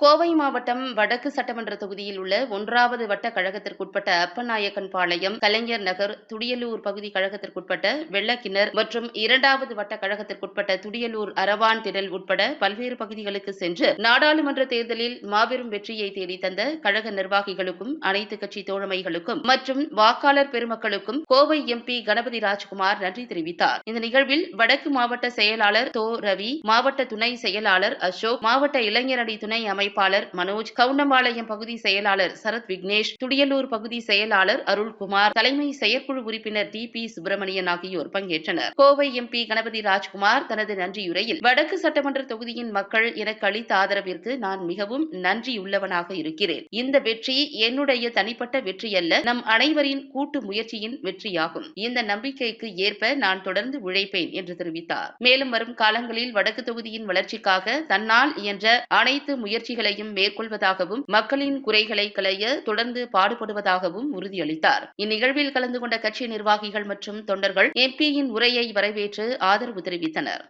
கோவை மாவட்டம் வடக்கு சட்டமன்ற தொகுதியில் உள்ள ஒன்றாவது வட்ட கழகத்திற்குட்பட்ட அப்பநாயக்கன்பாளையம் கலைஞர் நகர் துடியலூர் பகுதி கழகத்திற்குட்பட்ட வெள்ளக்கிணர் மற்றும் இரண்டாவது வட்ட கழகத்திற்குட்பட்ட துடியலூர் அரவான் திடல் உட்பட பல்வேறு பகுதிகளுக்கு சென்று நாடாளுமன்ற தேர்தலில் மாபெரும் வெற்றியை தேடி தந்த கழக நிர்வாகிகளுக்கும் அனைத்து கட்சி தோழமைகளுக்கும் மற்றும் வாக்காளர் பெருமக்களுக்கும் கோவை எம்பி கணபதி ராஜ்குமார் நன்றி தெரிவித்தார். இந்த நிகழ்வில் வடக்கு மாவட்ட செயலாளர் தோ ரவி மாவட்ட துணை செயலாளர் அசோக் மாவட்ட இளைஞரணி துணை அமைப்பாளர் மனோஜ் கவுண்டம்பாளையம் பகுதி செயலாளர் சரத் விக்னேஷ் துடியலூர் பகுதி செயலாளர் அருள்குமார் தலைமை செயற்குழு உறுப்பினர் டி பி சுப்பிரமணியன் ஆகியோர் பங்கேற்றனர். கோவை எம்பி கணபதி ராஜ்குமார் தனது நன்றியுரையில் வடக்கு சட்டமன்ற தொகுதியின் மக்கள் எனக்கு அளித்த ஆதரவிற்கு நான் மிகவும் நன்றியுள்ளவனாக இருக்கிறேன். இந்த வெற்றி என்னுடைய தனிப்பட்ட வெற்றி அல்ல நம் அனைவரின் கூட்டு முயற்சியின் வெற்றியாகும். இந்த நம்பிக்கைக்கு ஏற்ப நான் தொடர்ந்து உழைப்பேன் என்று தெரிவித்தார். மேலும் வரும் காலங்களில் வடக்கு தொகுதியின் வளர்ச்சிக்காக தன்னால் இயன்ற அனைத்து முயற்சிகளையும் மேற்கொள்வதாகவும் மக்களின் குறைகளை களைய தொடர்ந்து பாடுபடுவதாகவும் உறுதியளித்தார். இந்நிகழ்வில் கலந்து கொண்ட கட்சி நிர்வாகிகள் மற்றும் தொண்டர்கள் எம்பியின் உரையை வரவேற்று ஆதரவு தெரிவித்தனர்.